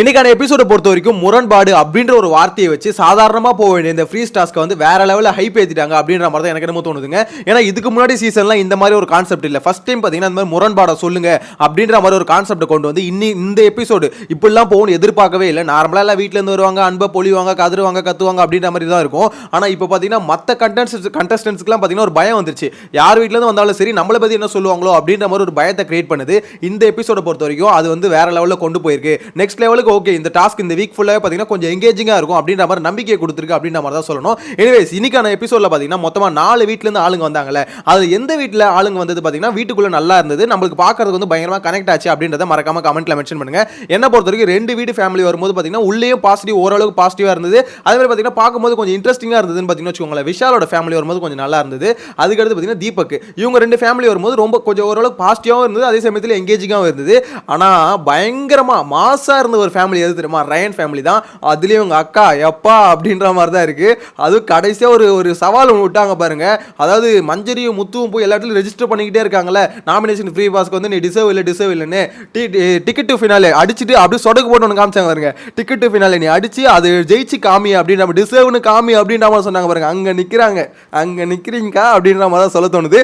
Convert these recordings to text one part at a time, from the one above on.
இன்னைக்கான எபிசோட பொறுத்த வரைக்கும் முரண்பாடு அப்படின்ற ஒரு வார்த்தையை வச்சு சாதாரணமாக போக வேண்டிய இந்த ஃப்ரீ ஸ்டாஸ்க்கை வந்து வேற லெவலில் ஹைப் ஏற்றிட்டாங்க அப்படின்ற மாதிரி தான் எனக்கு என்னமோ தோணுதுங்க. ஏன்னா இதுக்கு முன்னாடி சீசன்லாம் இந்த மாதிரி ஒரு கான்செப்ட் இல்லை. ஃபஸ்ட் டைம் பார்த்தீங்கன்னா இந்த மாதிரி முரண்பாடை சொல்லுங்க அப்படின்ற மாதிரி ஒரு கான்செப்ட் கொண்டு வந்து இன்னி இந்த எபிசோடு இப்படிலாம் போகணும் எதிர்பார்க்கவே இல்லை. நார்மலாக எல்லாம் வீட்டிலேருந்து வருவாங்க அன்பை பொழிவாங்க கதருவாங்க கத்துவாங்க அப்படின்ற மாதிரி தான் இருக்கும். ஆனால் இப்போ பார்த்தீங்கன்னா மற்ற கண்டென்ட்ஸ் கண்டஸ்டன்ஸ்க்குலாம் பார்த்தீங்கன்னா ஒரு பயம் வந்துருச்சு. யார் வீட்டிலேருந்து வந்தாலும் சரி நம்மளை பற்றி என்ன சொல்லுவாங்களோ அப்படின்ற மாதிரி ஒரு பயத்தை கிரியேட் பண்ணுது. இந்த எபிசோடை பொறுத்த வரைக்கும் அது வந்து வேற லெவலில் கொண்டு போயிருக்கு. நெக்ஸ்ட் லெவலில் லெவலுக்கு ஓகே இந்த டாஸ்க் இந்த வீக் ஃபுல்லாக பார்த்தீங்கன்னா கொஞ்சம் எங்கேஜிங்காக இருக்கும் அப்படின்ற மாதிரி நம்பிக்கை கொடுத்துருக்கு அப்படின்ற மாதிரி தான் சொல்லணும். எனிவேஸ் இன்னைக்கான எபிசோடில் பார்த்தீங்கன்னா மொத்தமாக நாலு வீட்டிலேருந்து ஆளுங்க வந்தாங்களே அது எந்த வீட்டில் ஆளுங்க வந்தது பார்த்தீங்கன்னா வீட்டுக்குள்ளே நல்லா இருந்தது. நம்மளுக்கு பார்க்கறதுக்கு வந்து பயங்கரமாக கனெக்ட் ஆச்சு அப்படின்றத மறக்காம கமெண்ட்ல மென்ஷன் பண்ணுங்க. என்ன பொறுத்த வரைக்கும் ரெண்டு வீடு ஃபேமிலி வரும்போது பார்த்தீங்கன்னா உள்ளேயும் பாசிட்டிவ் ஓரளவுக்கு பாசிட்டிவாக இருந்தது. அதே மாதிரி பார்த்தீங்கன்னா பார்க்கும்போது கொஞ்சம் இன்ட்ரெஸ்டிங்காக இருந்ததுன்னு பார்த்தீங்கன்னா வச்சுக்கோங்களேன். விஷாலோட ஃபேமிலி வரும்போது கொஞ்சம் நல்லா இருந்தது. அதுக்கடுத்து பார்த்தீங்கன்னா தீபக் இவங்க ரெண்டு ஃபேமிலி வரும்போது ரொம்ப கொஞ்சம் ஓரளவுக்கு பாசிட்டிவாகவும் இருந்தது. அதே சமயத்தில் எங்கேஜிங்காகவும் இருந்தது. ஆனால் பயங்கரமாக மாசாக இருந்த ஒரு ஃபேமிலி எது தெரியுமா? ரயன் ஃபேமிலி தான். அதுலேயும் உங்கள் அக்கா எப்பா அப்படின்ற மாதிரி தான் இருக்குது அதுவும் கடைசியாக ஒரு ஒரு சவால் ஒன்று விட்டாங்க பாருங்கள் அதாவது மஞ்சரியும் முத்துவும் போய் எல்லா இடத்துலையும் ரெஜிஸ்டர் பண்ணிக்கிட்டே இருக்காங்கல்ல. நாமினேஷன் ஃப்ரீ பாஸ்க்கு வந்து நீ டிசர்வ் இல்லை டிசர்வ் இல்லைன்னு டிக்கெட் டு ஃபினாலே அடிச்சுட்டு அப்படியே சொடக்கு போட்டு ஒன்று காமிச்சாங்க பாருங்க. டிக்கெட் டு ஃபினாலே நீ அடிச்சு அது ஜெயிச்சு காமி அப்படின்ற டிசர்வ்னு காமி அப்படின்ற மாதிரி சொன்னாங்க பாருங்க. அங்கே நிற்கிறாங்க அங்கே நிற்கிறீங்கக்கா அப்படின்ற மாதிரி தான் சொல்ல தோணுது.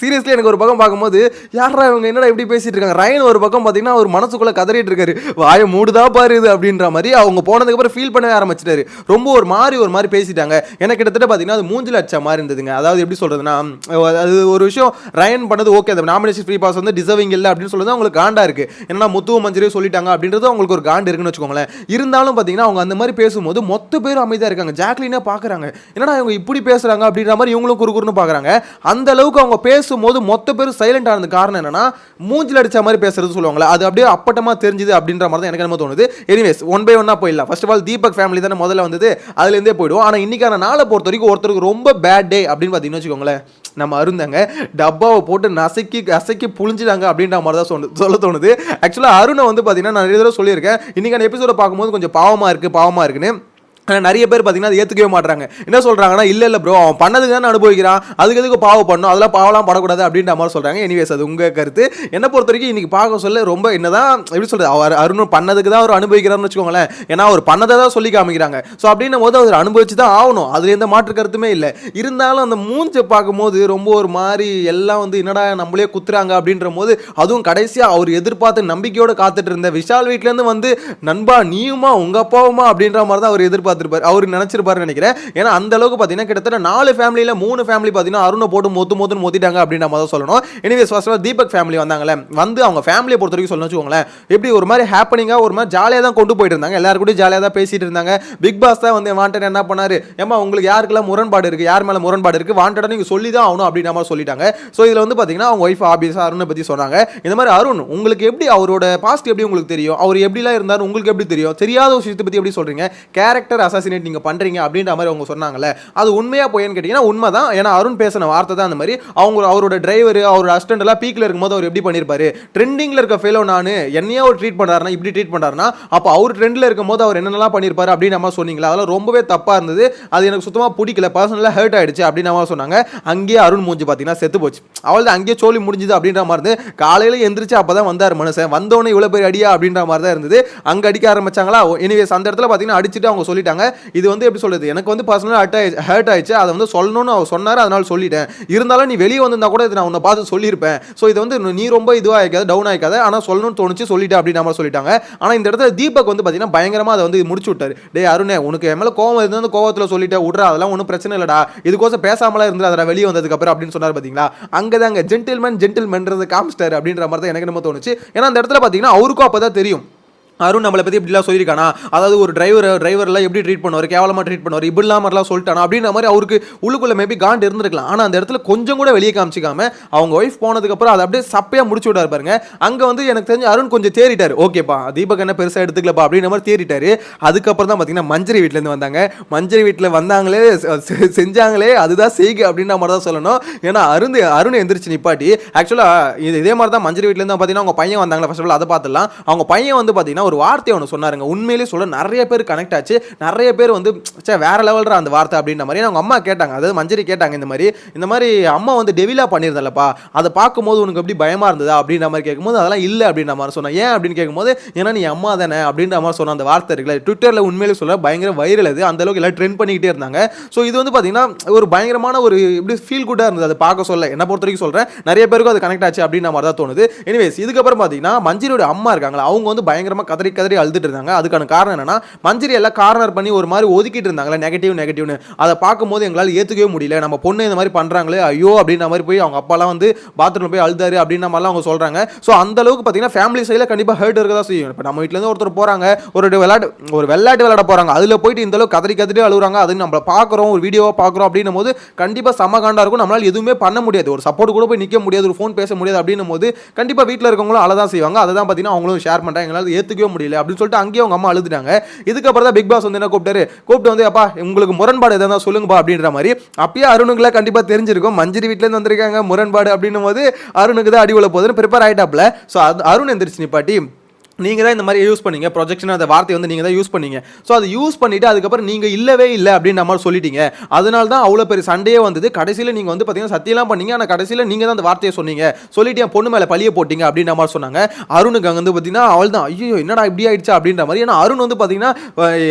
சீரியஸ்லி எனக்கு ஒரு பக்கம் பார்க்கும்போது யாரா இவங்க என்னடா இப்படி பேசிட்டு இருக்காங்க? ரயன் ஒரு பக்கம் பார்த்தீங்கன்னா ஒரு மனசுக்குள்ளே கதறிட்டு இருக்காரு. வாயை மூடுதா பாரு இது அப்படின்ற மாதிரி அவங்க போனதுக்கப்புறம் ஃபீல் பண்ண ஆரம்பிச்சிட்டாரு. ரொம்ப ஒரு மாதிரி ஒரு மாதிரி பேசிட்டாங்க. எனக்கு கிட்டத்தட்ட பார்த்தீங்கன்னா அது மூஞ்சில் அடிச்ச மாதிரி இருந்ததுங்க. அதாவது எப்படி சொல்கிறதுனா அது ஒரு விஷயம் ரயன் பண்ணது ஓகே அந்த நாமினேஷன் ஃப்ரீ பாஸ் வந்து டிசர்விங் இல்லை அப்படின்னு சொல்றது அவங்களுக்கு காண்டா இருக்குது ஏன்னா முத்துவ மஞ்சரியும் சொல்லிட்டாங்க அப்படின்றது அவங்களுக்கு ஒரு காண்டு இருக்குன்னு வச்சுக்கோங்களேன். இருந்தாலும் பார்த்தீங்கன்னா அவங்க அந்த மாதிரி பேசும்போது மொத்த பேரும் அமைதியாக இருக்காங்க. ஜாக்லினாக பார்க்குறாங்க என்னடா இவங்க இப்படி பேசுகிறாங்க அப்படின்ற மாதிரி இவங்களும் குறுகுறுன்னு பார்க்குறாங்க அந்த அளவுக்கு அவங்க பேசும்போது மொத்த பேரும் சைலண்ட் ஆனது காரணம் என்னன்னா மூஞ்சில் அடித்த மாதிரி பேசுறது சொல்லுவாங்களே அது அப்படியே அப்பட்டமாக தெரிஞ்சுது அப்படின்ற மாதிரி தான் எனக்கு என்ன தோணுது. எனிவேஸ் ஒன் பை ஒன்னா போயிடலாம். First of all Deepak family தானே முதல்ல வந்தது. அதுலேருந்தே போயிடுவோம். ஆனால் இன்னைக்கான நாளை பொறுத்த வரைக்கும் ஒருத்தருக்கு ரொம்ப பேட் டே அப்படின்னு பார்த்தீங்கன்னு வச்சுக்கோங்களேன். நம்ம அருந்தாங்க டப்பாவை போட்டு நசுக்கி அசைக்கி புழிஞ்சிட்டாங்க அப்படின்ற மாதிரி தான் சொன்ன சொல்ல தோணுது. ஆக்சுவலாக அருணை வந்து பார்த்தீங்கன்னா நான் நிறைய தடவை சொல்லியிருக்கேன். இன்னைக்கான எபிசோட பார்க்கும்போது கொஞ்சம் பாவமாக இருக்குது பாவமாக இருக்குன்னு. ஆனால் நிறைய பேர் பார்த்தீங்கன்னா அதை ஏற்றுக்கவே மாட்டாங்க என்ன சொல்கிறாங்கன்னா இல்லை இல்லை ப்ரோ அவன் பண்ணதுக்கு தான் அனுபவிக்கிறான். அதுக்கு எதுக்கு பாவம் பண்ணும் அதெல்லாம் பாவலாம் படக்கூடாது அப்படின்ற மாதிரி சொல்கிறாங்க எனிவேஸ் அது உங்கள் கருத்து. என்னை பொறுத்த வரைக்கும் இன்றைக்கி பார்க்க சொல்ல ரொம்ப என்னதான் எப்படி சொல்கிறது அவர் அருண் பண்ணதுக்கு தான் அவர் அனுபவிக்கிறார்னு வச்சுக்கோங்களேன். ஏன்னா அவர் பண்ணதை தான் சொல்லி காமிக்கிறாங்க. ஸோ அப்படின்னும் போது அவர் அனுபவிச்சு தான் ஆகணும். அதில் எந்த மாற்று கருத்துமே இல்லை. இருந்தாலும் அந்த மூஞ்சை பார்க்கும்போது ரொம்ப ஒரு மாதிரி எல்லாம் வந்து என்னடா நம்மளே குத்துறாங்க அப்படின்ற போது அதுவும் கடைசியாக அவர் எதிர்பார்த்து நம்பிக்கையோடு காத்துட்டு இருந்த விஷால் வீட்டிலேருந்து வந்து நண்பா நீயுமா உங்கள் அப்பாவுமா? அப்படின்ற மாதிரி தான் அவர் எதிர்பார்த்து எதிர்பார்த்துருப்பார் அவர் நினச்சிருப்பாருன்னு நினைக்கிறேன். ஏன்னா அந்த அளவுக்கு பார்த்தீங்கன்னா கிட்டத்தட்ட நாலு ஃபேமிலியில் மூணு ஃபேமிலி பார்த்தீங்கன்னா அருணை போட்டு மொத்து மொத்துன்னு மொத்திட்டாங்க அப்படின்னு நம்ம தான் சொல்லணும். எனிவேஸ் ஃபர்ஸ்ட் தீபக் ஃபேமிலி வந்தாங்களே வந்து அவங்க ஃபேமிலியை பொறுத்த வரைக்கும் சொல்லணும் வச்சுக்கோங்களேன். எப்படி ஒரு மாதிரி ஹாப்பனிங்காக ஒரு மாதிரி ஜாலியாக தான் கொண்டு போயிட்டு இருந்தாங்க. எல்லாரும் ஜாலியாக தான் பேசிட்டு இருந்தாங்க. பிக் பாஸ் தான் வந்து வாண்டட் என்ன பண்ணாரு? ஏமா உங்களுக்கு யாருக்கெல்லாம் முரண்பாடு இருக்குது யார் மேலே முரண்பாடு இருக்கு? வாண்டடாக நீங்கள் சொல்லி தான் ஆகணும் அப்படின்ற மாதிரி சொல்லிட்டாங்க. ஸோ இதில் வந்து பார்த்தீங்கன்னா அவங்க ஒய்ஃப் ஆபிஸ் அருணை பற்றி சொன்னாங்க. இந்த மாதிரி அருண் உங்களுக்கு எப்படி அவரோட பாஸ்ட் எப்படி உங்களுக்கு தெரியும்? அவர் எப்படிலாம் இருந்தார்? உங்களுக்கு எப்படி தெரியும்? தெரியாத விஷயத்தை பற்றி எப்படி சொல்கிறீங்க கேரக்டர் அசாசினேட் நீங்கள் பண்ணுறீங்க அப்படின்ற மாதிரி அவங்க சொன்னாங்கல்ல. அது உண்மையா போயேன்னு கேட்டிங்கன்னா உண்மை தான் ஏன்னா அருண் பேசின வார்த்தை தான் அந்த மாதிரி. அவங்க அவரோட டிரைவர் அவரோட அசிஸ்டன்ட் எல்லாம் பீக்கில் இருக்கும்போது அவர் எப்படி பண்ணியிருப்பாரு ட்ரெண்டிங்கில் இருக்க ஃபெலோ நான் என்னையா அவர் ட்ரீட் பண்ணுறாருனா இப்படி ட்ரீட் பண்ணுறாருனா அப்போ அவர் ட்ரெண்டில் இருக்கும்போது அவர் என்னென்னலாம் பண்ணியிருப்பாரு அப்படின்னு நம்ம சொன்னீங்களா? அதெல்லாம் ரொம்பவே தப்பாக இருந்தது. அது எனக்கு சுத்தமாக பிடிக்கல. பர்சனலாக ஹர்ட் ஆகிடுச்சு அப்படின்னு நம்ம சொன்னாங்க. அங்கேயே அருண் மூஞ்சி பார்த்தீங்கன்னா செத்து போச்சு. அவள் தான் அங்கேயே சோழி முடிஞ்சுது அப்படின்ற மாதிரி இருந்து காலையில் எந்திரிச்சு அப்போ தான் வந்தார் மனுஷன். வந்தோடனே இவ்வளோ பெரிய அடியா அப்படின்ற மாதிரி தான் இருந்தது. அங்கே அடிக்க ஆரம்பிச்சாங்களா? எனிவேஸ் அந்த இடத்துல பார்த்தீங்கன்னா அடிச்சுட்டு அவங்க சொல்லிட்டாங்க. இது வந்து எப்படி சொல்றது? எனக்கு வந்து பர்சனலாக ஹர்ட் ஆயிடுச்சு ஹர்ட் ஆயிடுச்சு. அதை வந்து சொல்லணும்னு அவர் சொன்னார் அதனால் சொல்லிட்டேன். இருந்தாலும் நீ வெளியே வந்திருந்தா கூட இது நான் உன்னை பார்த்து சொல்லியிருப்பேன். ஸோ இது வந்து நீ ரொம்ப இதுவாக ஆயிக்காது டவுன் ஆயிக்காது ஆனால் சொல்லணும்னு தோணுச்சு சொல்லிட்டேன் அப்படின்னு நம்ம சொல்லிட்டாங்க. ஆனால் இந்த இடத்துல தீபக் வந்து பார்த்தீங்கன்னா பயங்கரமாக அதை வந்து முடிச்சு விட்டார். டே அருணே உனக்கு என் மேலே கோவம் இருந்து கோவத்தில் சொல்லிட்டேன் விட்றா. அதெல்லாம் ஒன்றும் பிரச்சனை இல்லைடா. இதுக்கோசம் பேசாமலாம் இருந்தால் அதில் வெளியே வந்ததுக்கப்புறம் அப்படின்னு சொன்னார் பார்த்தீங்களா அங்கே தாங்க ஜென்டில்மேன் ஜென்டில்மென்றது காமிச்சிட்டாரு அப்படின்ற மாதிரி தான் எனக்கு நம்ம தோணுச்சு. ஏன்னா அந்த இடத்துல பார்த்தீங்கன்னா அவருக்கும் அப்போ தான் தெரியும். அருண் நம்மளை பற்றி இப்படிலாம் சொல்லியிருக்கானா? அதாவது ஒரு டிரைவர் டிரைவர்லாம் எப்படி ட்ரீட் பண்ணுவார்? கேவலமாக ட்ரீட் பண்ணுவார்? இப்படிலாம் மாதிரிலாம் சொல்லிட்டானா? அப்படின்ற மாதிரி அவருக்கு உள்ளுக்குள்ளே மேபி காண்ட் இருந்திருக்கலாம். ஆனால் அந்த இடத்துல கொஞ்சம் கூட வெளியே காமிச்சிக்காம அவங்க ஒய்ஃப் போனதுக்கப்புறம் அதை அப்படியே சப்பையாக முடிச்சு விட்டார் பாருங்க. அங்கே வந்து எனக்கு தெரிஞ்சு அருண் கொஞ்சம் தேறிட்டார். ஓகேப்பா தீபக் என்ன பெருசாக எடுத்துக்கலப்பா அப்படின்ற மாதிரி தேறிட்டாரு. அதுக்கப்புறம் தான் பார்த்தீங்கன்னா மஞ்சரி வீட்டிலேருந்து வந்தாங்க. மஞ்சரி வீட்டில் வந்தாங்களே செஞ்சாங்களே அதுதான் செய்க அப்படின்ற மாதிரி தான் சொல்லணும். ஏன்னா அருண் அருண் எந்திரிச்சு நிப்பாட்டி ஆக்சுவலாக இது இதே மாதிரி தான் மஞ்சரி வீட்டிலேருந்து பார்த்தீங்கன்னா அவங்க பையன் வந்தாங்களே ஃபர்ஸ்ட் ஆஃப் ஆல் அதை பார்த்துலாம் அவங்க பையன் வந்து பார்த்தீங்கன்னா ஒரு வார்த்தை ஒன்று சொன்னாருங்க. உண்மையிலேயே சொல்ல நிறைய பேர் கனெக்ட் ஆச்சு. நிறைய பேர் வந்து சே வேற லெவல்ற அந்த வார்த்தை அப்படின்ற மாதிரி. அவங்க அம்மா கேட்டாங்க அதாவது மஞ்சரி கேட்டாங்க இந்த மாதிரி. இந்த மாதிரி அம்மா வந்து டெவிலா பண்ணியிருந்தல்லப்பா அதை பார்க்கும்போது உனக்கு எப்படி பயமா இருந்ததா அப்படின்ற மாதிரி கேட்கும்போது அதெல்லாம் இல்லை அப்படின்ற மாதிரி சொன்னேன். ஏன் அப்படின்னு கேட்கும்போது ஏன்னா நீ அம்மா தானே அப்படின்ற மாதிரி சொன்ன அந்த வார்த்தை இருக்குல்ல ட்விட்டரில் உண்மையிலே சொல்ல பயங்கர வைரல் அது. அந்த அளவுக்கு எல்லாம் ட்ரெண்ட் பண்ணிக்கிட்டே இருந்தாங்க. ஸோ இது வந்து பார்த்தீங்கன்னா ஒரு பயங்கரமான ஒரு எப்படி ஃபீல் குட்டாக இருந்தது. அதை பார்க்க சொல்ல என்ன பொறுத்த வரைக்கும் சொல்கிறேன் நிறைய பேருக்கும் அது கனெக்ட் ஆச்சு அப்படின்ற மாதிரி தான் தோணுது. எனிவேஸ் இதுக்கப்புறம் பார்த்தீங்கன்னா மஞ்சரியோட அம்மா இருக்காங்களா அவங்க வந்து பயங்கரமாக கதறி கதறி அழுதுட்டு இருந்தாங்க. அதுக்கான காரணம் என்னன்னா மஞ்சரி எல்லாம் கார்னர் பண்ணி ஒரு மாதிரி ஒதுக்கிட்டு இருந்தாங்களே நெகட்டிவ் நெகட்டிவ்னு அதை பார்க்கும்போது எங்களால் ஏற்றுக்கவே முடியல. நம்ம பொண்ணு இந்த மாதிரி பண்ணுறாங்களே ஐயோ அப்படின்ற மாதிரி போய் அவங்க அப்பாலாம் வந்து பாத்ரூமில் போய் அழுதாரு அப்படின்ற மாதிரிலாம் அவங்க சொல்கிறாங்க ஸோ அந்த அளவுக்கு பார்த்தீங்கன்னா ஃபேமிலி சைடில் கண்டிப்பாக ஹர்ட் இருக்க தான் செய்யும். இப்போ நம்ம வீட்டிலேருந்து ஒருத்தர் போகிறாங்க ஒரு விளையாட்டு ஒரு விளையாட்டு விளையாட போகிறாங்க அதில் போயிட்டு இந்த அளவுக்கு கதறி கதறி அழுகுறாங்க. அது நம்ம பார்க்குறோம் ஒரு வீடியோவாக பார்க்குறோம் அப்படின்னும் போது கண்டிப்பாக செம்ம காண்டா இருக்கும். நம்மளால் எதுவுமே பண்ண முடியாது. ஒரு சப்போர்ட் கூட போய் நிற்க முடியாது ஒரு ஃபோன் பேச முடியாது அப்படின்னும் போது கண்டிப்பாக வீட்டில் இருக்கவங்களும் அழதான் செய்வாங்க. அதை தான் பார்த்தீங்கன்னா அவங்களும் ஷேர் பண்ணுறாங்க எங்களால் ஏற்றுக்கவே முடியல அப்படின்னு சொல்லிட்டு அங்கேயே அவங்க அம்மா அழுதுட்டாங்க. இதுக்கப்புறம் தான் பிக் பாஸ் வந்து என்ன கூப்பிட்டாரு? கூப்பிட்டு வந்து அப்பா உங்களுக்கு முரண்பாடு எதாவது சொல்லுங்கப்பா அப்படின்ற மாதிரி. அப்பயே அருணுக்குலாம் கண்டிப்பாக தெரிஞ்சிருக்கும். மஞ்சரி வீட்டிலேருந்து வந்திருக்காங்க முரண்பாடு அப்படின்னும் போது அருணுக்கு தான் அடி உள்ள போகுதுன்னு ப்ரிப்பேர் ஆயிட்டாப்ல ஸோ அது அருண் எந்திரிச்சு நிப்பாட்டி நீங்கள் தான் இந்த மாதிரி யூஸ் பண்ணீங்க. ப்ரொஜெக்ஷன் அந்த வார்த்தை வந்து நீங்கள் தான் யூஸ் பண்ணீங்க. ஸோ அதை யூஸ் பண்ணிவிட்டு அதுக்கப்புறம் நீங்கள் இல்லவே இல்லை அப்படின்ற மாதிரி சொல்லிட்டீங்க. அதனால தான் அவ்வளோ பெரிய சண்டையே வந்தது. கடைசியில் நீங்கள் வந்து பார்த்தீங்கன்னா சத்தியெல்லாம் பண்ணீங்க. ஆனால் கடைசியில் நீங்கள் தான் அந்த வார்த்தையை சொன்னீங்க. சொல்லிட்டு என் பொண்ணு மேலே பழிய போட்டிங்க அப்படின்ற மாதிரி சொன்னாங்க. அருணுக்கு அங்கே வந்து பார்த்தீங்கன்னா அவள் தான் ஐயோ என்னடா இப்படி ஆயிடுச்சு? அப்படின்ற மாதிரி. ஏன்னா அருண் வந்து பார்த்தீங்கன்னா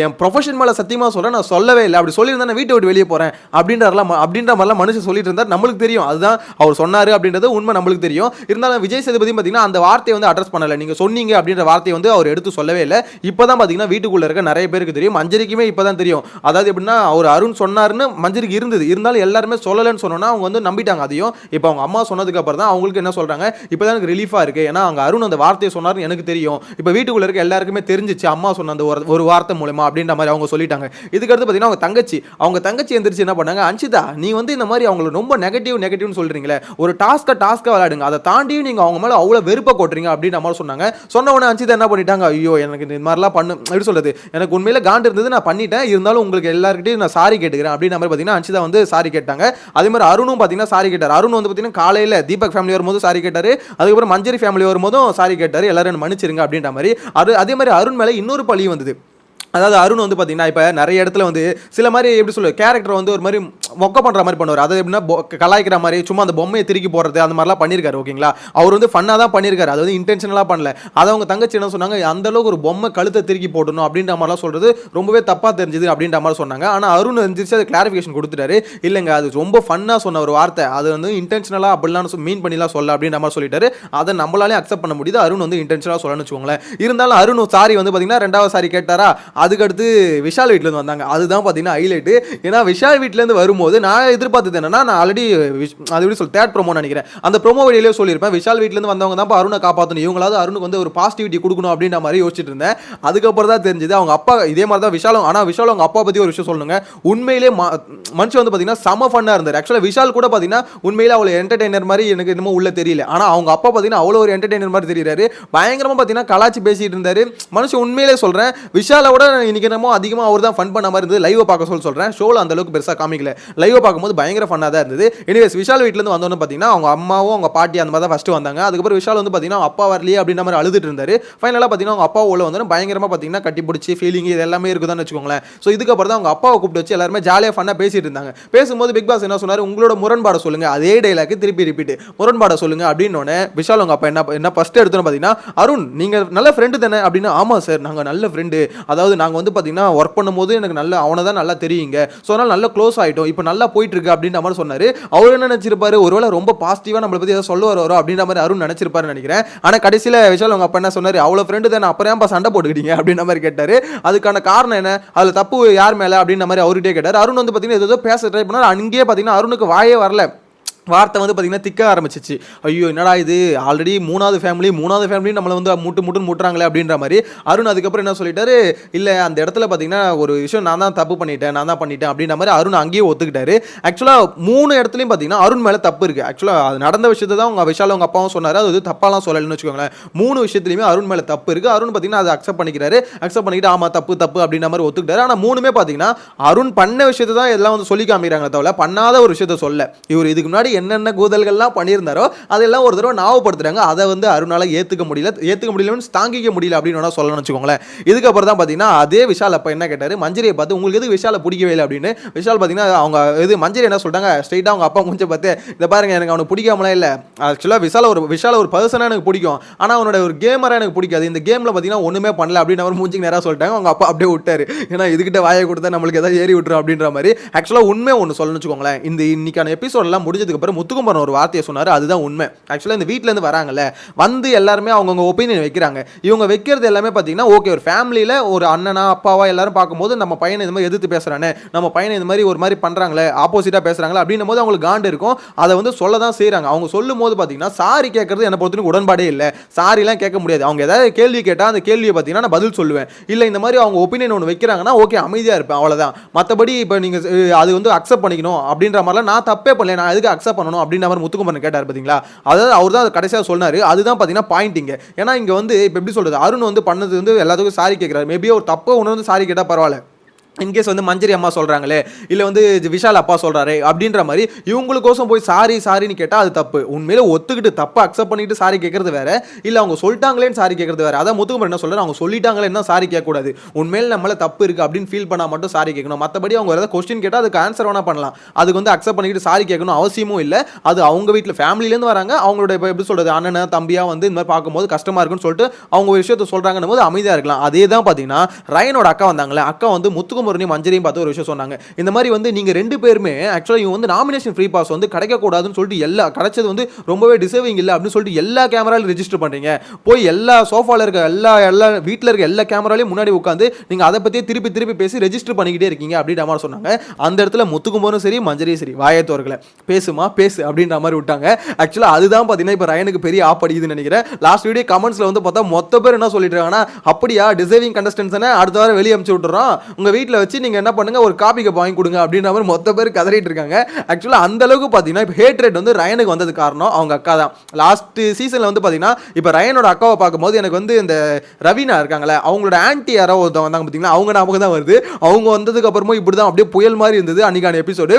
என் ப்ரொஃபஷன் மேலே சத்தியமாக சொல்கிறேன் நான் சொல்லவே இல்லை. அப்படி சொல்லியிருந்தா நான் வீட்டை விட்டு வெளியே போகிறேன் அப்படின்றலாம் அப்படின்ற மாதிரிலாம் மனுஷன் சொல்லிட்டு இருந்தார் நம்மளுக்கு தெரியும். அதுதான் அவர் சொன்னார் அப்படின்றது உண்மை நம்மளுக்கு தெரியும். இருந்தாலும் விஜய் சேதுபதி பார்த்தீங்கன்னா அந்த வார்த்தையை வந்து அட்ரஸ் பண்ணலை. நீங்கள் சொன்னீங்க அப்படின்ற வார்த்தை வார்த்தையை வந்து அவர் எடுத்து சொல்லவே இல்லை. இப்போ தான் பார்த்தீங்கன்னா வீட்டுக்குள்ளே இருக்க நிறைய பேருக்கு தெரியும். மஞ்சரிக்குமே இப்போ தான் தெரியும். அதாவது எப்படின்னா அவர் அருண் சொன்னாருன்னு மஞ்சரிக்கு இருந்தது. இருந்தாலும் எல்லாருமே சொல்லலைன்னு சொன்னோன்னா அவங்க வந்து நம்பிட்டாங்க அதையும். இப்போ அவங்க அம்மா சொன்னதுக்கு அப்புறம் தான் அவங்களுக்கு என்ன சொல்கிறாங்க இப்போ தான் எனக்கு ரிலீஃபாக இருக்குது ஏன்னா அங்கே அருண் அந்த வார்த்தையை சொன்னார்னு எனக்கு தெரியும். இப்போ வீட்டுக்குள்ளே இருக்க எல்லாருக்குமே தெரிஞ்சிச்சு அம்மா சொன்ன அந்த ஒரு ஒரு வார்த்தை மூலமா அப்படின்ற மாதிரி அவங்க சொல்லிட்டாங்க. இதுக்கடுத்து பார்த்தீங்கன்னா அவங்க தங்கச்சி. அவங்க தங்கச்சி எந்திரிச்சு என்ன பண்ணாங்க? அன்சிதா நீ வந்து இந்த மாதிரி அவங்களை ரொம்ப நெகட்டிவ் நெகட்டிவ்னு சொல்கிறீங்களே ஒரு டாஸ்க்கை டாஸ்க்கை விளையாடுங்க. அதை தாண்டியும் நீங்கள் அவங்க மேலே அவ்வளோ வெறுப்பை கொட்டுறீங்க அப்படின்ற மாதிரி சொன்னாங்க. சொன்ன உடனே என்ன பண்ணிட்டாங்க? ஐயோ எனக்கு இந்த மாதிரிலாம் பண்ணு எப்படி சொல்றது? எனக்கு உண்மையில காண்டு இருந்தது நான் பண்ணிட்டேன். இருந்தாலும் உங்களுக்கு எல்லாருக்கிட்டையும் நான் சாரி கேட்டுக்கிறேன் அப்படின்ற மாதிரி பார்த்தீங்கன்னா அன்சிதா வந்து சாரி கேட்டாங்க. அதே மாதிரி அருணும் பார்த்தீங்கன்னா சாரி கேட்டார். அருண் வந்து பார்த்தீங்கன்னா காலையில் தீபக் ஃபேமிலி வரும்போது சாரி கேட்டார். அதுக்கப்புறம் மஞ்சரி ஃபேமிலி வரும்போதும் சாரி கேட்டார். எல்லாரும் மன்னிச்சிருங்க அப்படின்ற மாதிரி. அது அதே மாதிரி அருண் மேலே இன்னொரு பழி வந்தது. அதாவது அருண் வந்து பார்த்தீங்கன்னா இப்போ நிறைய இடத்துல வந்து சில மாதிரி எப்படி சொல்ல கேரக்டர் வந்து ஒரு மாதிரி மொக்க பண்ணுற மாதிரி பண்ணுவார். அதை எப்படின்னா பொ- கலாய்க்கிற மாதிரி சும்மா அந்த பொம்மையை திருக்கி போடுறது அந்த மாதிரிலாம் பண்ணியிருக்காரு ஓகேங்களா அவர் வந்து ஃபன்னாக தான் பண்ணியிருக்காரு. அது வந்து இன்டென்ஷனலாக பண்ணல. அதை அவங்க தங்கச்சி என்ன சொன்னாங்க அந்த அளவுக்கு ஒரு பொம்மை கழுத்தை திருக்கி போடணும் அப்படின்ற மாதிரிலாம் சொல்கிறது ரொம்பவே தப்பாக தெரிஞ்சுது அப்படின்ற மாதிரி சொன்னாங்க. ஆனால் அருண் தெரிஞ்சிச்சு அது கிளாரிஃபிகேஷன் கொடுத்துட்டாரு. இல்லைங்க அது ரொம்ப ஃபன்னாக சொன்ன ஒரு வார்த்தை. அது வந்து இன்டென்ஷனலாக அப்படிலாம் மீன் பண்ணிலாம் சொல்ல அப்படின்ற மாதிரி சொல்லிட்டாரு. அதை நம்மளாலே அக்செப்ட் பண்ண முடியுது. அருண் வந்து இன்டென்ஷனாக சொல்லணும்னு வச்சுக்கோங்களேன். இருந்தாலும் அருண் சாரி வந்து பார்த்தீங்கன்னா ரெண்டாவது சாரி கேட்டாரா? அதுக்கடுத்து விஷால் வீட்டிலேருந்து வந்தாங்க. அதுதான் பார்த்தீங்கன்னா ஹைலைட்டு ஏன்னா விஷால் வீட்டிலேருந்து வரும்போது நான் எதிர்பார்த்தது என்னன்னா நான் ஆல்ரெடி அது எப்படி சொல்லி தேர்ட் ப்ரோமோ நினைக்கிறேன். அந்த ப்ரோமோ வழியிலே சொல்லியிருப்பேன். விஷால் வீட்டிலேருந்து வந்தவங்க தான் அருணை காப்பாற்றணும் இவங்களாவது அருணுக்கு வந்து ஒரு பாசிட்டிவிட்டி கொடுக்கணும் அப்படின்ற மாதிரி யோசிச்சுட்டு இருந்தேன். அதுக்கப்புறம் தான் தெரிஞ்சது அவங்க அப்பா இதே மாதிரி தான் விஷாலும் ஆனால் விஷால் அவங்க அப்பா பற்றி ஒரு விஷயம் சொல்லுங்க. உண்மையிலே ம- மனுஷன் வந்து பார்த்தீங்கன்னா செம ஃபன்னாக இருந்தார். ஆக்சுவலாக விஷால் கூட பார்த்தீங்கன்னா உண்மையிலே அவ்வளோ என்டர்டைனர் மாதிரி எனக்கு என்னமோ உள்ள தெரியல. ஆனால் அவங்க அப்பா பார்த்தீங்கன்னா அவ்வளோ ஒரு என்டர்டைனர் மாதிரி தெரியுறாரு. பயங்கரமாக பார்த்தீங்கன்னா கலாச்சி பேசிட்டு இருந்தாரு. மனுஷன் உண்மையிலே சொல்கிறேன் விஷாலை விட இன்னைக்கு என்னமோ அதிகமாக அவர் தான் ஃபன் பண்ண மாதிரி இருந்தது. லைவை பார்க்க சொல்ல சொல்கிறேன் ஷோவில் அந்த அளவுக்கு பெருசாக காமிக்கல. லைவை பார்க்கும்போது பயங்கர ஃபன்னாக தான் இருந்தது. எனிவேஸ் விஷால் வீட்டிலேருந்து வந்தோன்னு பார்த்தீங்கன்னா அவங்க அம்மாவும் அவங்க பாட்டி அந்த மாதிரி தான் ஃபஸ்ட்டு வந்தாங்க. அதுக்கப்புறம் விஷால் வந்து பார்த்தீங்கன்னா அப்பா வரலையே அப்படின்ற மாதிரி அழுதுட்டு இருந்தார். ஃபைனலாக பார்த்தீங்கன்னா அவங்க அப்பா உள்ள வந்தோன்னு பயங்கரமாக பார்த்தீங்கன்னா கட்டி பிடிச்சி ஃபீலிங் இது எல்லாமே இருக்குதான்னு வச்சுக்கோங்களேன். ஸோ இதுக்கப்புறம் தான் அவங்க அப்பாவை கூப்பிட்டு வச்சு எல்லாருமே ஜாலியாக ஃபன்னாக பேசிட்டு இருந்தாங்க. பேசும்போது பிக் பாஸ் என்ன சொன்னார்? உங்களோட முரண்பாடை சொல்லுங்கள் அதே டைலாக்கு திருப்பி ரிப்பீட் முரண்பாடை சொல்லுங்கள் அப்படின்னோடனே விஷால் அவங்க அப்பா என்ன என்ன ஃபஸ்ட்டு எடுத்தோன்னு பார்த்தீங்கன்னா அருண் நீங்கள் நல்ல ஃப்ரெண்டு தானே? அப்படின்னா ஆமாம் சார் நாங்கள் நல்ல ஃப்ரெண்டு அதாவது நாங்கள் வந்து பார்த்தீங்கன்னா ஒர்க் பண்ணும்போது எனக்கு நல்ல அவனை தான் நல்லா தெரியுங்க. ஸோ அதனால் நல்லா க்ளோஸ் ஆகிட்டோம் இப்போ நல்லா போயிட்டுருக்கு அப்படின்ற மாதிரி சொன்னார். அவர் என்ன நினச்சிருப்பாரு? ஒருவேளை ரொம்ப பாசிட்டிவாக நம்மளை பற்றி ஏதாவது சொல்ல வரோம் அப்படின்ற மாதிரி அருண் நினச்சிருப்பாருன்னு நினைக்கிறேன். ஆனால் கடைசியில் விஷால் அவங்க அப்பா என்ன சொன்னார்? அவ்வளோ ஃப்ரெண்டு தான் அப்புறம் ஏன்பா சண்டை போட்டுக்கிட்டீங்க? அப்படின்ற மாதிரி கேட்டார். அதுக்கான காரணம் என்ன? அதில் தப்பு யார் மேலே? அப்படின்ற மாதிரி அவர்கிட்டே கேட்டார். அருண் வந்து பார்த்தீங்கன்னா ஏதோ பேச ட்ரை பண்ணார். அங்கேயே பார்த்தீங்கன்னா அருணுக்கு வாயே வரல. வார்த்தை வந்து பார்த்திங்கன்னா திக்க ஆரம்பிச்சிச்சு. ஐயோ என்னடா இது? ஆல்ரெடி மூணாவது ஃபேமிலி மூணாவது ஃபேமிலி நம்மளை வந்து மூட்டு மூட்டுன்னு மூட்டுறாங்களே அப்படின்ற மாதிரி அருண் அதுக்கப்புறம் என்ன சொல்லிட்டாரு? இல்லை அந்த இடத்துல பார்த்தீங்கன்னா ஒரு விஷயம் நான் தான் தப்பு பண்ணிட்டேன் நான் தான் பண்ணிட்டேன் அப்படின்ற மாதிரி அருண் அங்கேயே ஒத்துக்கிட்டாரு. ஆக்சுவலாக மூணு இடத்துலையும் பார்த்தீங்கன்னா அருண் மேலே தப்பு இருக்குது ஆக்சுவலாக அது நடந்த விஷயத்தை தான் அவங்க விஷால் அவங்க அப்பாவும் சொன்னார். அது வந்து தப்பாலாம் சொல்லலைன்னு வச்சுக்கோங்களேன். மூணு விஷயத்துலையுமே அருண் மேலே தப்பு இருக்குது அருண் பார்த்தீங்கன்னா அதை அக்செப்ட் பண்ணிக்கிறாரு. அக்செப்ட் பண்ணிக்கிட்டு ஆமாம் தப்பு தப்பு அப்படின்ற மாதிரி ஒத்துக்கிட்டாரு. ஆனால் மூணுமே பார்த்தீங்கன்னா அருண் பண்ண விஷயத்தை தான் எல்லாம் வந்து சொல்லி காமிக்கிறாங்க தவிர பண்ணாத ஒரு விஷயத்த சொல்ல. இவர் இதுக்கு முன்னாடி என்னென்ன கூதல்கள்லாம் பண்ணியிருந்தாரோ அதெல்லாம் ஒரு தடவை ஞாபகப்படுத்துறாங்க. அதை வந்து அருணால ஏற்றுக்க முடியல. ஏற்றுக்க முடியலன்னு தாங்கிக்க முடியல அப்படின்னு வேணா சொல்லணும்னு வச்சுக்கோங்களேன். இதுக்கப்புறம் தான் பார்த்தீங்கன்னா அதே விஷால் அப்போ என்ன கேட்டார்? மஞ்சரியை பார்த்து உங்களுக்கு எது விஷாலை பிடிக்கவே இல்லை? அப்படின்னு. விஷால் பார்த்தீங்கன்னா அவங்க இது மஞ்சரி என்ன சொல்கிறாங்க ஸ்ட்ரைட்டாக அவங்க அப்பா கொஞ்சம் பார்த்து இதை பாருங்க எனக்கு அவனுக்கு பிடிக்காமலாம் இல்லை. ஆக்சுவலாக விஷால ஒரு விஷால ஒரு பர்சனாக எனக்கு பிடிக்கும். ஆனால் அவனோட ஒரு கேமராக எனக்கு பிடிக்காது. இந்த கேமில் பார்த்தீங்கன்னா ஒன்றுமே பண்ணல. அப்படின்னு அவர் மூஞ்சிக்கு நேராக சொல்லிட்டாங்க. அவங்க அப்பா அப்படியே விட்டார். ஏன்னா இதுக்கிட்ட வாயை கொடுத்தா நம்மளுக்கு எதாவது ஏறி விட்டுரும் அப்படின்ற மாதிரி. ஆக்சுவலாக உண்மை ஒன்று சொல்லணும்னு வச்சுக்கோங்களேன். இந்த இன்னைக்கான எபிசோடெல்லாம் முடிஞ்சதுக்கு பிறகு முத்துக்குமரன் ஒரு வார்த்தையை சொன்னார் அதுதான் உண்மை. ஆக்சுவலாக இந்த வீட்டிலேருந்து வராங்கல்ல வந்து எல்லாருமே அவங்கவுங்க ஒப்பீனியன் வைக்கிறாங்க. இவங்க வைக்கிறது எல்லாமே பார்த்தீங்கன்னா ஓகே ஒரு ஃபேமிலியில் ஒரு அண்ணனா அப்பாவா எல்லாரும் பார்க்கும்போது நம்ம பையனை இந்த மாதிரி எதிர்த்து பேசுறானே நம்ம பையனை இந்த மாதிரி ஒரு மாதிரி பண்ணுறாங்களே ஆப்போசிட்டாக பேசுகிறாங்களே அப்படின்னும் போது அவங்களுக்கு காண்டு இருக்கும். அதை வந்து சொல்ல தான் செய்கிறாங்க அவங்க சொல்லும் போது பார்த்தீங்கன்னா சாரி கேட்கறது என்னை பொறுத்தவரைக்கும் உடன்பாடே இல்லை. சாரிலாம் கேட்க முடியாது. அவங்க ஏதாவது கேள்வி கேட்டால் அந்த கேள்வியை பார்த்தீங்கன்னா நான் பதில் சொல்லுவேன். இல்லை இந்த மாதிரி அவங்க ஒப்பீனியன் ஒன்று வைக்கிறாங்கன்னா ஓகே அமைதியாக இருப்பேன் அவ்வளோதான் மற்றபடி இப்போ நீங்கள் அது வந்து அக்செப்ட் பண்ணிக்கணும் அப்படின்ற மாதிரிலாம் நான் தப்பே பண்ணல. நான் எதுக்கு அக்செப்ட் பண்ணணும் அப்படின்ற மாதிரி முத்துக்குமரன் கேட்டார் பார்த்தீங்களா அதாவது அவர் தான் கடைசியாக சொன்னார். அதுதான் பார்த்தீங்கன்னா பாயிண்ட் இங்கே. ஏன்னா இங்கே வந்து இப்போ எப்படி சொல்கிறது அருண் வந்து பண்ணது வந்து எல்லாத்துக்கும் சாரி கேட்குறாரு மேபி ஒரு தப்பை உணர்ந்து சாரி கேட்டால் பரவாயில்ல. இன்கேஸ் வந்து மஞ்சரி அம்மா சொல்கிறாங்களே இல்லை வந்து விஷால் அப்பா சொல்கிறாரு அப்படின்ற மாதிரி இவங்களுக்கோசம் போய் சாரி சாரின்னு கேட்டால் அது தப்பு. உண்மையில ஒத்துக்கிட்டு தப்பை அக்செப்ட் பண்ணிட்டு சாரி கேட்கறது வேற. இல்லை அவங்க சொல்லிட்டாங்களேன்னு சாரி கேட்கறது வேற. அதான் முத்துக்குமர் என்ன சொல்கிறார் அவங்க சொல்லிட்டாங்களேன்னு சாரி கேட்கக்கூடாது. உண்மையில் நம்மள தப்பு இருக்கு அப்படின்னு ஃபீல் பண்ணால் மட்டும் சாரி கேட்கணும். மற்றபடி அவங்க ஏதாவது கொஸ்டின் கேட்டால் அதுக்கு ஆன்சர் வேணால் பண்ணலாம். அதுக்கு வந்து அக்செப்ட் பண்ணிக்கிட்டு சாரி கேட்கணும் அவசியமும் இல்லை. அது அவங்க வீட்டில் ஃபேமிலியிலேருந்து வராங்க. அவங்களோட இப்போ எப்படி சொல்கிறது அண்ணனை தம்பியாக வந்து இந்த மாதிரி பார்க்கும்போது கஷ்டமாக இருக்குன்னு சொல்லிட்டு அவங்க ஒரு விஷயத்த சொல்கிறாங்கன்னு போது அமைதியாக இருக்கலாம். அதே தான் பார்த்தீங்கன்னா ரயனோட அக்கா வந்தாங்களே அக்கா வந்து முத்துக்கு முத்துக்குமரனையும் மஞ்சரையும் பார்த்து ஒரு விஷயம் சொன்னாங்க. இந்த மாதிரி வந்து நீங்கள் ரெண்டு பேருமே ஆக்சுவலாக இவங்க வந்து நாமினேஷன் ஃப்ரீ பாஸ் வந்து கிடைக்கக்கூடாதுன்னு சொல்லிட்டு எல்லா கிடைச்சது வந்து ரொம்பவே டிசர்விங் இல்லை அப்படின்னு சொல்லிட்டு எல்லா கேமராலையும் ரெஜிஸ்டர் பண்ணுறீங்க போய் எல்லா சோஃபாவில் இருக்க எல்லா எல்லா வீட்டில் இருக்க எல்லா கேமராலையும் முன்னாடி உட்காந்து நீங்கள் அதை பற்றியே திருப்பி திருப்பி பேசி ரெஜிஸ்டர் பண்ணிக்கிட்டே இருக்கீங்க அப்படின்ற மாதிரி சொன்னாங்க. அந்த இடத்துல முத்துக்குமரும் சரி மஞ்சரியும் சரி வாயத்தோர்களை பேசுமா பேசு அப்படின்ற மாதிரி விட்டாங்க. ஆக்சுவலாக அதுதான் பார்த்தீங்கன்னா இப்போ ரயனுக்கு பெரிய ஆப்படிக்குதுன்னு நினைக்கிறேன். லாஸ்ட் வீடியோ கமெண்ட்ஸில் வந்து பார்த்தா மொத்த பேர் என்ன சொல்லிட்டு இருக்காங்கன்னா அப்படியா டிசர்விங் கண்டஸ்டன்ஸனை அடுத்த வாரம் வெளியே அமுச்சு விட்டுறோம். உங்கள் வீட்டில் வச்சு நீங்கள் என்ன பண்ணுங்க? ஒரு காபி கப் வாங்கி கொடுங்க அப்படின்ற மாதிரி மொத்த பேர் கதறிட்டு இருக்காங்க. ஆக்சுவலாக அந்த அளவுக்கு பார்த்தீங்கன்னா இப்போ ஹேட் ரேட் வந்து ரயனுக்கு வந்தது காரணம் அவங்க அக்கா தான். லாஸ்ட் சீசனில் வந்து பார்த்தீங்கன்னா இப்போ ரயனோட அக்காவை பார்க்கும்போது எனக்கு வந்து இந்த ரவீனா இருக்காங்களே அவங்களோட ஆன்ட்டி யாரோ ஒருத்தவங்க வந்தாங்க பார்த்தீங்கன்னா அவங்க ஞாபகம் தான் வருது. அவங்க வந்ததுக்கு அப்புறமும் இப்படி தான் அப்படியே புயல் மாதிரி இருந்தது அன்னைக்கான எபிசோடு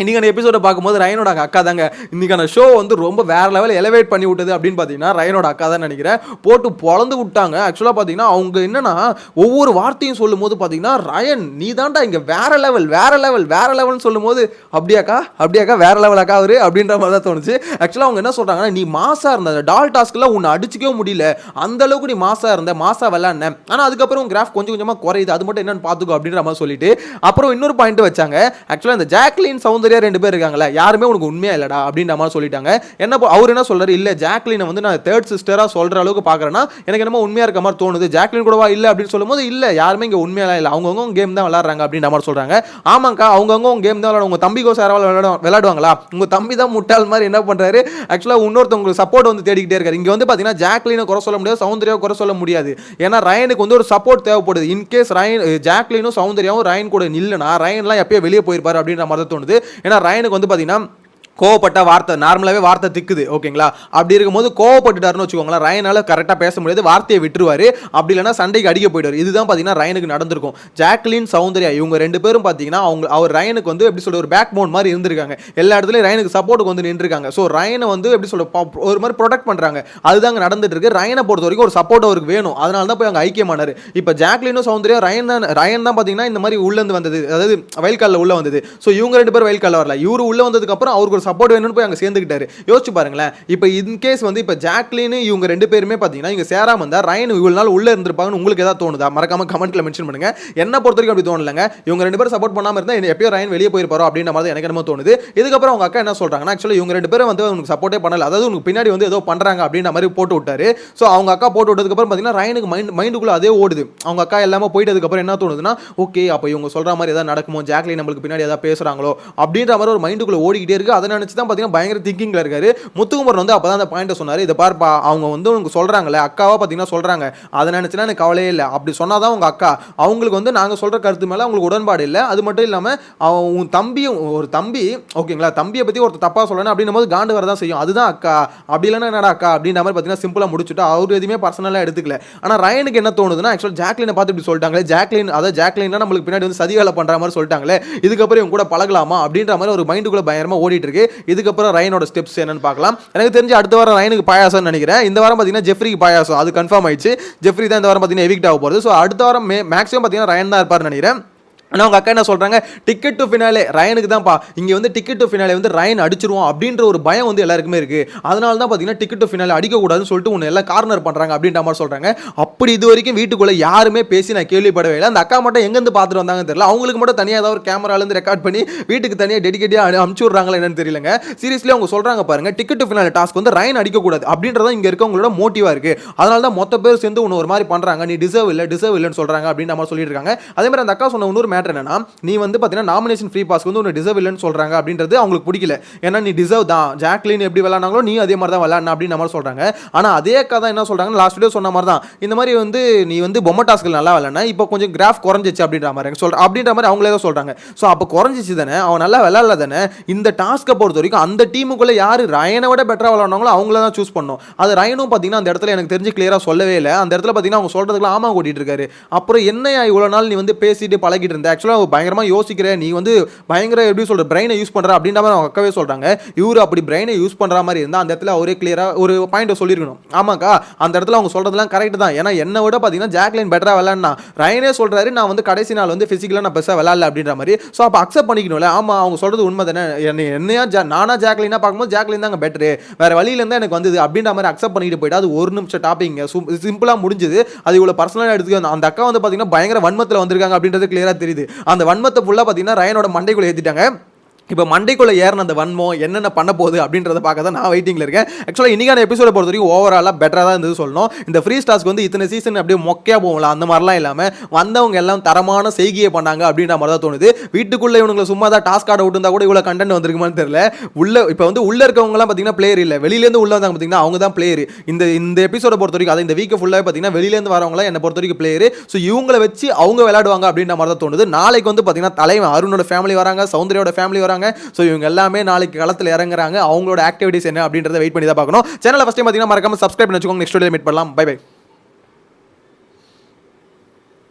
இன்றைக்கான எபிசோட பார்க்கும்போது ரயனோட அக்கா தாங்க. இன்றைக்கான ஷோ வந்து ரொம்ப வேற லெவல் எலவேட் பண்ணி விட்டது அப்படின்னு பார்த்தீங்கன்னா ரயனோட அக்கா தான் நினைக்கிறேன். போட்டு பொழந்து விட்டாங்க. ஆக்சுவலாக பார்த்தீங்கன்னா அவங்க என்னன்னா ஒவ்வொரு வார்த்தையும் சொல்லும் போது பார்த்தீங்கன்னா ரயன் நீ தான்டா இங்கே வேற லெவல் வேற லெவல் வேற லெவல்னு சொல்லும் போது அப்படியாக்கா அப்படியாக்கா வேற லெவல் அக்கா அவரு? அப்படின்ற மாதிரி தான் தோணுச்சு. ஆக்சுவலாக அவங்க என்ன சொல்கிறாங்கன்னா நீ மாசா இருந்த டால் டாஸ்க்லாம் உன்னை அடிச்சிக்கவே முடியல. அந்த அளவுக்கு நீ மாசா இருந்த மாசா விளாண்ட ஆனால் அதுக்கப்புறம் கிராஃப் கொஞ்சம் கொஞ்சமாக குறையுது. அது மட்டும் என்னென்னு பார்த்துக்கோ அப்படின்ற மாதிரி சொல்லிட்டு அப்புறம் இன்னொரு பாயிண்ட் வச்சாங்க. ஆக்சுவலாக இந்த ஜாக்லின் சௌந்தர்யா ரெண்டு பேர் இருக்காங்களே யாருமே உனக்கு உண்மையா இல்லடா அப்படின்ற மாதிரி சொல்லிட்டாங்க. என்ன அவர் என்ன சொல்றாரு? இல்ல ஜாக்லினை வந்து நான் தேர்ட் சிஸ்டரா சொல்ற அளவுக்கு பாக்குறேன்னா எனக்கு என்னமோ உண்மையா இருக்க மாதிரி தோணுது. ஜாக்லின் கூடவா இல்ல அப்படின்னு சொல்லும்போது இல்ல யாருமே இங்க உண்மையா இல்ல. அவங்கவுங்க கேம் தான் விளையாடுறாங்க அப்படின்ற மாதிரி சொல்றாங்க. ஆமாங்கா அவங்கவுங்க கேம் தான் விளாடுவாங்க உங்க தம்பி கோசம் யாராவது விளையாடு விளையாடுவாங்களா? உங்க தம்பி தான் முட்டாள் மாதிரி என்ன பண்றாரு? ஆக்சுவலா இன்னொருத்தவங்களுக்கு சப்போர்ட் வந்து தேடிக்கிட்டே இருக்காரு. இங்க வந்து பாத்தீங்கன்னா ஜாக்லினை குறை சொல்ல முடியாது சௌந்தர்யாவை குறை சொல்ல முடியாது. ஏன்னா ரயனுக்கு வந்து ஒரு சப்போர்ட் தேவைப்படுது. இன்கேஸ் ரயன் ஜாக்லினும் சௌந்தர்யாவும் ரயன் கூட நில்லுனா ரயன்லாம் எப்பயோ வெளியே போயிருப்பாரு அப்படின்ற மாதிரி தோணுது. ஏன்னா ரயனுக்கு வந்து பார்த்தீங்கன்னா கோவப்பட்ட வார்த்தை நார்மலாகவே வார்த்தை திக்குது ஓகேங்களா? அப்படி இருக்கும்போது கோவப்பட்டுட்டாருன்னு வச்சுக்கோங்களேன் ரயனால கரெக்டாக பேச முடியாது வார்த்தையை விட்டுருவாரு. அப்படி இல்லைன்னா சண்டைக்கு அடிக்க போயிடுவார். இதுதான் பார்த்தீங்கன்னா ரயனுக்கு நடந்திருக்கும். ஜாக்லின் சௌந்தர்யா இவங்க ரெண்டு பேரும் பார்த்தீங்கன்னா அவங்க அவர் ரயனுக்கு வந்து எப்படி சொல்ற ஒரு பேக் போன் மாதிரி இருந்திருக்காங்க. எல்லா இடத்துலையும் ரயனுக்கு சப்போர்ட்டுக்கு வந்து நின்றுருக்காங்க. ஸோ ரயனை வந்து எப்படி சொல்ற ஒரு மாதிரி ப்ரொடெக்ட் பண்ணுறாங்க அதுதாங்க நடந்துட்டு இருக்கு ரயனை பொறுத்த வரைக்கும் ஒரு சப்போர்ட் அவருக்கு வேணும். அதனால தான் போய் அங்கே ஐக்கியமானார். இப்போ ஜாக்லினும் சௌந்தர்யா ரயன் தான் ரயன் தான் பார்த்தீங்கன்னா இந்த மாதிரி உள்ளேருந்து வந்தது. அதாவது வயல்காலில் உள்ளே உள்ள வந்தது. ஸோ இவங்க ரெண்டு பேரும் வயல்காலில் வரல. இவரு உள்ள வந்ததுக்கப்புறம் அவருக்கு ஒரு சப்போர்ட் வேணும்னு போய் அங்கே சேர்ந்துக்கிட்டாரு யோசிச்சு பாருங்களேன். இப்போ இன்கேஸ் வந்து இப்போ ஜாக்லின் இவங்க ரெண்டு பேருமே பார்த்தீங்கன்னா இங்கே சேராம இருந்தால் ரயன் இவ்வளோ நாள் உள்ளே இருந்திருப்பாங்கன்னு உங்களுக்கு ஏதாவது தோணுதா? மறக்காம கமெண்ட்டில் மென்ஷன் பண்ணுங்க. என்ன பொறுத்த வரைக்கும் அப்படி தோணலங்க. இவங்க ரெண்டு பேரும் சப்போர்ட் பண்ணாம இருந்தால் எப்பயோ ரயன் வெளியே போயிருப்பாரோ அப்படின்ற மாதிரி எனக்கு என்னமோ தோணுது. இதுக்கப்புறம் அவங்க அக்கா என்ன சொல்கிறாங்கன்னா ஆக்சுவலி இவங்க ரெண்டு பேரும் வந்து உனக்கு சப்போர்ட்டே பண்ணல. அதாவது உனக்கு பின்னாடி வந்து ஏதோ பண்ணுறாங்க அப்படின்ற மாதிரி போட்டு விட்டாரு. ஸோ அவங்க அக்கா போட்டு விட்டதுக்கப்புறம் பார்த்தீங்கன்னா ரயனுக்கு மைண்ட் மைண்டுக்குள்ள அதே ஓடுது. அவங்க அக்கா எல்லாமே போயிட்டதுக்கப்புறம் என்ன தோணுதுன்னா ஓகே அப்போ இவங்க சொல்கிற மாதிரி ஏதாவது நடக்குமோ? ஜாக்லின் நம்மளுக்கு பின்னாடி ஏதாவது பேசுகிறாங்களோ அப்படின்ற மாதிரி ஒரு மைண்டுக்குள்ளே ஓடிக்கிட்டே இருக்குது அதனால் நினச்சி தான் பார்த்தீங்கன்னா பயங்கர திங்கிங்கில் இருக்காரு. முத்துக்குமரன் வந்து அப்பதான் அந்த பாயிண்ட்டை சொன்னார். இதை பார்ப்பா அவங்க வந்து உனக்கு சொல்கிறாங்களே அக்காவாக பார்த்தீங்கன்னா சொல்கிறாங்க அதை நினச்சினா எனக்கு கவலையே இல்லை. அப்படி சொன்னால் தான் உங்கள் அக்கா. அவங்களுக்கு வந்து நாங்கள் சொல்கிற கருத்து மேலே அவங்களுக்கு உடன்பாடு இல்லை. அது மட்டும் இல்லாமல் அவன் உன் தம்பியும் ஒரு தம்பி ஓகேங்களா தம்பியை பற்றி ஒருத்தர் தப்பாக சொல்லணும் அப்படின்னும் போது காண்டு வரதான் செய்யும். அதுதான் அக்கா. அப்படி இல்லைன்னா என்னடா அக்கா? அப்படின்ற மாதிரி பார்த்தீங்கன்னா சிம்பிளாக முடிச்சுட்டு அவர் எதுவுமே பர்சனலாக எடுத்துக்கல. ஆனால் ரயனுக்கு என்ன தோணுதுன்னா ஆக்சுவல் ஜாக்லினை பார்த்து இப்படி சொல்லிட்டாங்களே. ஜாக்லின் அதாவது ஜாக்லின்னா நம்மளுக்கு பின்னாடி வந்து சதி வேலை பண்ணுற மாதிரி சொல்லிட்டாங்களே. இதுக்கப்புறம் இவங்க கூட பழகலாமா? அப்படின்ற மாதிரி ஒரு மைண்டுக்குள்ளே பயங்கரமாக ஓடிட்டு இருக்கு. இதுக்கப்புறம் ரயனோட ஸ்டெப்ஸ் என்னன்னு பார்க்கலாம். எனக்கு தெரிஞ்சு அடுத்த வாரம் ரயனுக்கு பாயாசம்னு நினைக்கிறேன். இந்த வாரம் பார்த்தீங்கன்னா ஜெஃப்ரிக்கு பாயாசம். அது கன்ஃபார்ம் ஆயிடுச்சு. ஜெஃப்ரி தான் இந்த வாரம் பார்த்தீங்கன்னா எவிக்ட் ஆக போகிறது ஸோ அடுத்த வாரம் மே மேக்ஸிமம் பார்த்தீங்கன்னா ரயன் தான் இருப்பார்னு நினைக்கிறேன். ஆனால் அவங்க அக்கா என்ன சொல்கிறாங்க டிக்கெட் டு ஃபினாலே ரயனுக்கு தான்ப்பா. இங்கே வந்து டிக்கெட் டு ஃபினாலே வந்து ரயன் அடிச்சிருவோம் அப்படின்ற ஒரு பயம் வந்து எல்லாருக்குமே இருக்குது அதனால தான் பார்த்தீங்கன்னா டிக்கெட் டு ஃபினாலே அடிக்கக்கூடாதுன்னு சொல்லிட்டு உன்னை எல்லாம் கார்னர் பண்ணுறாங்க அப்படின்ற மாதிரி சொல்கிறாங்க அப்படி இது வரைக்கும் வீட்டுக்குள்ளே யாருமே பேசி நான் கேள்விப்படவே இல்லை. அந்த அக்கா மட்டும் எங்கேருந்து பார்த்துட்டு வந்தாங்கன்னு தெரியல. அவங்களுக்கு மட்டும் தனியாக ஏதாவது ஒரு கேமராலேருந்து ரெக்கார்ட் பண்ணி வீட்டுக்கு தனியாக டெடிக்கேட்டாக அனுப்பிச்சி விட்றாங்களா என்னன்னு தெரியலங்க. சீரியஸ்லி அவங்க சொல்கிறாங்க பாருங்க டிக்கெட் டு ஃபினாலே டாஸ்க் வந்து ரயன் அடிக்கக்கூடாது அப்படின்றத இங்கே இருக்கவங்களோட மோட்டிவாக இருக்குது அதனால தான் மொத்த பேர் சேர்ந்து உன்னை ஒரு மாதிரி பண்ணுறாங்க நீ டிசர்வ் இல்லை டிசர்வ் இல்லைன்னு சொல்கிறாங்க அப்படின்ற மாதிரி சொல்லிட்டு இருக்காங்க. அதே மாதிரி அந்த அக்கா சொன்ன இன்னொரு மேட்டர் என்னன்னா நீ வந்து பார்த்தீங்கன்னா நாமினேஷன் ஃப்ரீ பாஸ்க்கு வந்து உன்னை டிசர்வ் இல்லைன்னு சொல்கிறாங்க அப்படின்றது அவங்களுக்கு பிடிக்கல. ஏன்னா நீ டிசர்வ் தான். ஜாக்லின் எப்படி விளாட்னாங்களோ நீ அதே மாதிரி தான் விளாட்னா அப்படின்னு மாதிரி சொல்கிறாங்க ஆனால் அதே கதை தான் என்ன சொல்கிறாங்க லாஸ்ட் வீடியோ சொன்ன மாதிரி தான் இந்த மாதிரி வந்து நீ வந்து பொம்மை டாஸ்கில் நல்லா விளாட்னா இப்போ கொஞ்சம் கிராஃப் குறைஞ்சிச்சு அப்படின்ற மாதிரி சொல்கிற அப்படின்ற மாதிரி அவங்களே தான் சொல்கிறாங்க ஸோ அப்போ குறைஞ்சிச்சு தானே? அவன் நல்லா விளாட்ல தானே? இந்த டாஸ்க்கை பொறுத்த வரைக்கும் அந்த டீமுக்குள்ளே யார் ரயனை விட பெட்டராக விளாட்னாங்களோ அவங்கள தான் சூஸ் பண்ணோம் அது ரயனும் பார்த்தீங்கன்னா அந்த இடத்துல எனக்கு தெரிஞ்சு கிளியராக சொல்லவே இல்லை. அந்த இடத்துல பார்த்தீங்கன்னா அவங்க சொல்கிறதுக்குலாம் ஆமா கூட்டிகிட்டு இருக்காரு. அப்புறம் என்னையா இவ்வளோ நாள் நீ வந்து பேசிட்டு பழகிட்டு இருந்த? ஆக்சுவலாக பயங்கரமாக யோசிக்கிற நீ வந்து பயங்கர எப்படி சொல்கிற பிரெயினை யூஸ் பண்ணுற அப்படின்ற மாதிரி அவங்க அக்காவே சொல்கிறாங்க இவர் அப்படி பிரெயினை யூஸ் பண்ணுற மாதிரி இருந்தால் அந்த இடத்துல அவரே கிளியராக ஒரு பாயிண்ட்டை சொல்லியிருக்கணும் ஆமாக்கா அந்த இடத்துல அவங்க சொல்கிறதுலாம் கரெக்ட் தான். ஏன்னா என்னை விட பார்த்தீங்கன்னா ஜாக்லின் பெட்டராக விளாட்னா ரயனே சொல்கிறாரு நான் வந்து கடைசி நாள் வந்து ஃபிசிக்கலாக நான் பெருசாக விளாட்ல அப்படின்ற மாதிரி. ஸோ அப்போ அக்செப்ட் பண்ணிக்கணும்ல. ஆமாம் அவங்க சொல்கிறது உண்மை தானே என்ன என்னையா ஜா நானாக ஜாக்லினா பார்க்கும்போது ஜாக்லின் தாங்க பெட்டரு வேறு வழியிலேருந்து எனக்கு வந்தது. அப்படின்ற மாதிரி அக்செப்ட் பண்ணிட்டு போயிட்டு அது ஒரு நிமிஷம் டாப்பிங்க சிம்பிளாக முடிஞ்சது. அது இவ்வளோ பர்சனலாக எடுத்துக்க. அந்த அக்கா வந்து பார்த்தீங்கன்னா பயங்கர வன்மத்தில் வந்திருக்காங்க அப்படின்றது கிளியராக தெரியுது. அந்த வன்மத்தை ஃபுல்லாக பார்த்தீங்கன்னா ரயனோட மண்டைக்குள்ளே ஏற்றிட்டாங்க இப்போ மண்டைக்குள்ளே ஏறின அந்த வன்மம் என்னென்ன பண்ண போகுது அப்படின்றத பார்க்க தான் நான் வெயிட்டிங்கில் இருக்கேன். ஆக்சுவலாக இன்றைக்கான எபிசோட பொறுத்த வரைக்கும் ஓவராலாக பெட்டராக தான் இருந்தது சொல்லணும். இந்த ஃப்ரீ ஸ்டார்ஸ்க்கு வந்து இத்தனை சீசன் அப்படியே மொக்கையாக போகலாம் அந்த மாதிரிலாம் இல்லாமல் வந்தவங்க எல்லாம் தரமான செய்கையை பண்ணாங்க அப்படின்ற மாதிரி தான் தோணுது. வீட்டுக்குள்ளே இவங்களை சும்மா தான் டாஸ்க் ஆட விட்டுருந்தா கூட இவ்வளோ கண்டென்ட் வந்திருக்குமான்னு தெரியல. உள்ள இப்போ வந்து உள்ள இருக்கவங்கலாம் பார்த்தீங்கன்னா பிளேயர் இல்லை. வெளியிலேருந்து உள்ள வந்தாங்க பார்த்தீங்கன்னா அவங்க தான் பிளேயர் இந்த இந்த எபிசோட பொறுத்த வரைக்கும் அதை இந்த வீக்கை ஃபுல்லாக பார்த்தீங்கன்னா வெளியிலேருந்து வரவங்களாம் என்னை பொறுத்த வரைக்கும் பிளேயர் ஸோ இவங்களை வச்சு அவங்க விளையாடுவாங்க அப்படின்ற மாதிரி தான் தோணுது. நாளைக்கு வந்து பார்த்தீங்கன்னா தலைவன் அருணோட ஃபேமிலி வராங்க சௌந்தரியோட ஃபேமிலி வராங்க ஸோ இவங்க எல்லாமே நாளைக்கு களத்தில் இறங்குறாங்க. அவங்களோட ஆக்டிவிட்டிஸ் என்ன அப்படின்றத வெயிட் பண்ணி தான் பார்க்கணும். சேனலை ஃபஸ்ட் பார்த்தீங்கன்னா மறக்காம சப்ஸ்கிரைப் பண்ணி வச்சுக்கோங்க. நெக்ஸ்ட் வீடியோ மீட் பண்ணலாம். Bye bye